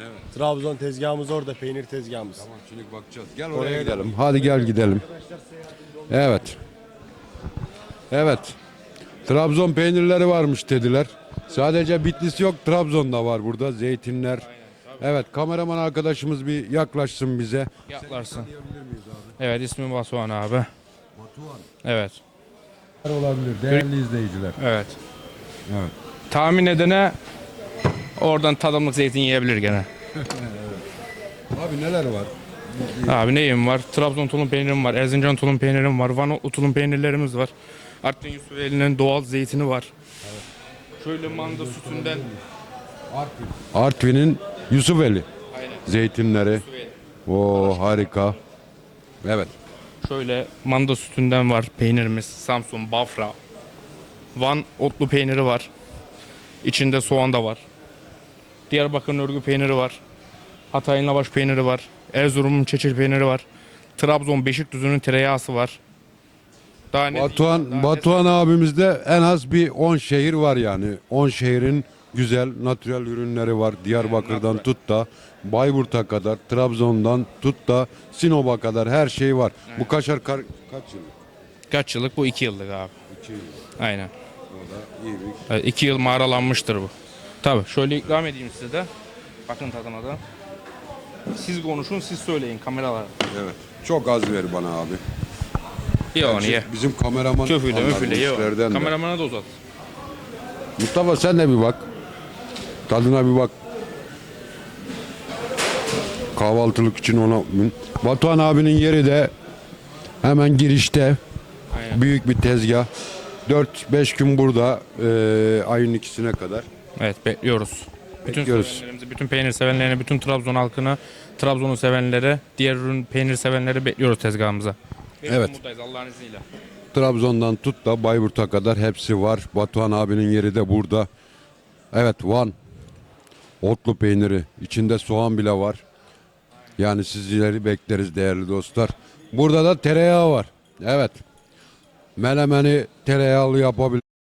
Evet. Trabzon tezgahımız orada, peynir tezgahımız. Tamam şimdi bakacağız. Gel Oraya oraya gidelim. gidelim. Hadi gel gidelim. Evet. Evet. Trabzon peynirleri varmış dediler. Sadece Bitlis yok, Trabzon'da var burada. Zeytinler. Evet, kameraman arkadaşımız bir yaklaşsın bize. Yaklarsın. Evet ismim Batuhan abi. Evet. Olabilir değerli izleyiciler. Evet. Evet. Tahmin edene oradan tadımlık zeytin yiyebilir gene. Abi neler var? Abi neyim var? Trabzon tulum peynirim var. Erzincan tulum peynirim var. Van otlu tulum peynirlerimiz var. Artvin Yusufeli'nin doğal zeytini var. Şöyle manda sütünden Artvin'in Yusufeli Aynen. zeytinleri. Yusufeli. O harika. Evet. Şöyle manda sütünden var peynirimiz. Samsun, Bafra. Van otlu peyniri var. İçinde soğan da var. Diyarbakır'ın örgü peyniri var. Hatay'ın lavaş peyniri var. Erzurum'un çeçil peyniri var. Trabzon Beşikdüzü'nün tereyağısı var. Daha ne diyeyim? Batuhan, Daha ne Batuhan abimizde en az bir 10 şehir var yani. 10 şehrin güzel natürel ürünleri var. Diyarbakır'dan tut da Bayburt'a kadar, Trabzon'dan tut da Sinop'a kadar her şey var. Bu kaşar kar, kaç yıl? Kaç yıllık bu? 2 yıllık abi. 2 yıl. Aynen. O da iyi bir Evet, iki yıl mağaralanmıştır bu. Tabi şöyle ikram edeyim size de. Bakın tadına da. Siz konuşun siz söyleyin kameralara. Evet. Çok az ver bana abi. Ye onu ye. Bizim kameraman Köfüyle anlar bu möfüyle ye. işlerden onu. de. Kameramana da uzat. Mustafa sen de bir bak. Tadına bir bak. Kahvaltılık için ona... Batuhan abinin yeri de hemen girişte. Aynen. Büyük bir tezgah. 4-5 gün burada eee, ayın ikisine kadar. Evet bekliyoruz. Bütün Bekliyoruz. sevenlerimizi, bütün peynir sevenlerini, bütün Trabzon halkını, Trabzon'u sevenleri, diğer ürün peynir sevenleri bekliyoruz tezgahımıza. Evet. Buradayız Allah'ın izniyle. Trabzon'dan tut da Bayburt'a kadar hepsi var. Batuhan abinin yeri de burada. Evet Van. Otlu peyniri. içinde soğan bile var. Yani sizleri bekleriz değerli dostlar. Burada da tereyağı var. Evet. Melemeni tereyağlı yapabilir.